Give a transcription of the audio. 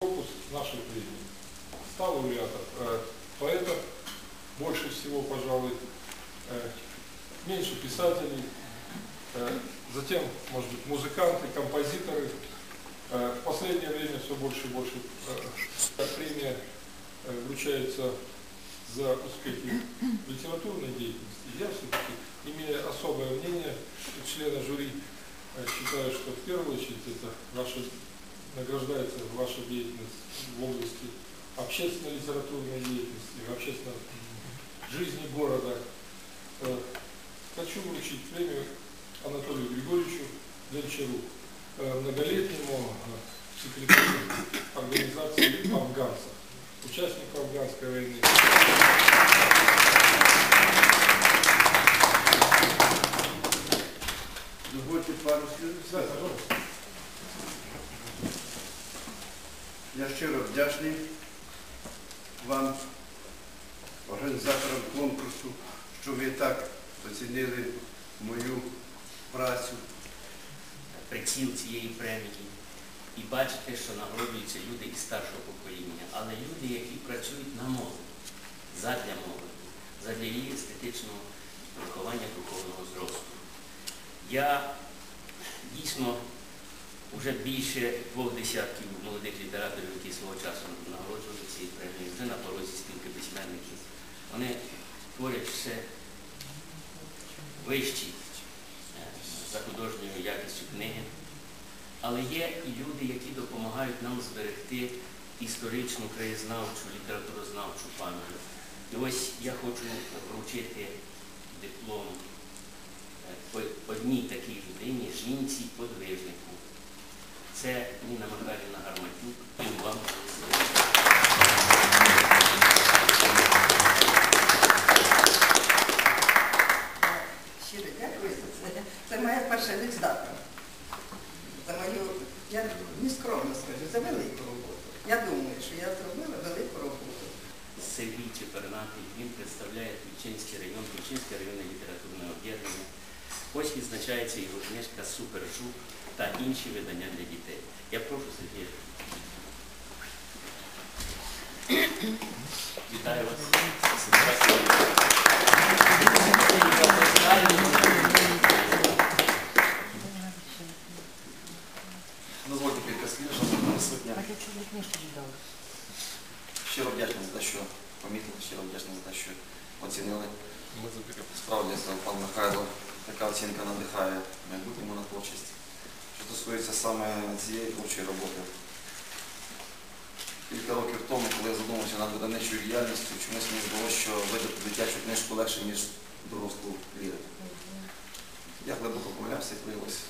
Фокус нашей премии. Стал лауреатом э, поэтов, больше всего, пожалуй, э, меньше писателей, э, затем, может быть, музыканты, композиторы. Э, в последнее время все больше и больше э, премия э, вручается за успехи литературной деятельности. Я все-таки, имея особое мнение члена жюри, э, считаю, что в первую очередь это ваша награждается ваша деятельность в области общественной литературной деятельности, в общественной жизни города. Э, Хочу вручить премию Анатолию Григорьевичу Гончару, э, многолетнему э, секретарю организации афганцев, участнику афганской войны. Дозвольте пару слів. Да, пожалуйста. Я щиро вдячний вам, організаторам конкурсу, що ви так оцінили мою працю. приціл цієї премії і бачите, що нагороджуються люди із старшого покоління, але люди, які працюють на молодь, задля молоді, задля її естетичного виховання духовного зросту. Я дійсно вже більше двох десятків молодих літераторів, свого часу нагороджували цієї премії, вже на порозі спілки письменників. Вони творять все вищі е, за художньою якістю книги. Але є і люди, які допомагають нам зберегти історичну, краєзнавчу, літературознавчу пам'ять. І ось я хочу вручити диплом е, одній такій людині, жінці, подвижнику. Це Ніна Михайлівна Гарматюк. І вам. Щиро дякую за це. Це моя перша відзнака. За я нескромно скажу, за велику роботу. Я думаю, що я зробила велику роботу. Сергій Чепернатий, він представляє Тульчинський район, Тульчинське районне літературне об'єднання. Ось відзначається його книжка Супержук та інші видання для дітей. Я прошу Сергія. Вітаю вас. Дозвольте кілька слів, шановна присутня. Щиро вдячний за те, що помітили, щиро вдячний за те, що оцінили. Справді, пан Михайло, така оцінка надихає в майбутньому на творчість. Що стосується саме цієї творчої роботи. Кілька років тому, коли я задумався над видавничою діяльністю, чомусь мені здалося, що видати дитячу книжку легше, ніж дорослу лірику. Я глибоко помилявся і виявилося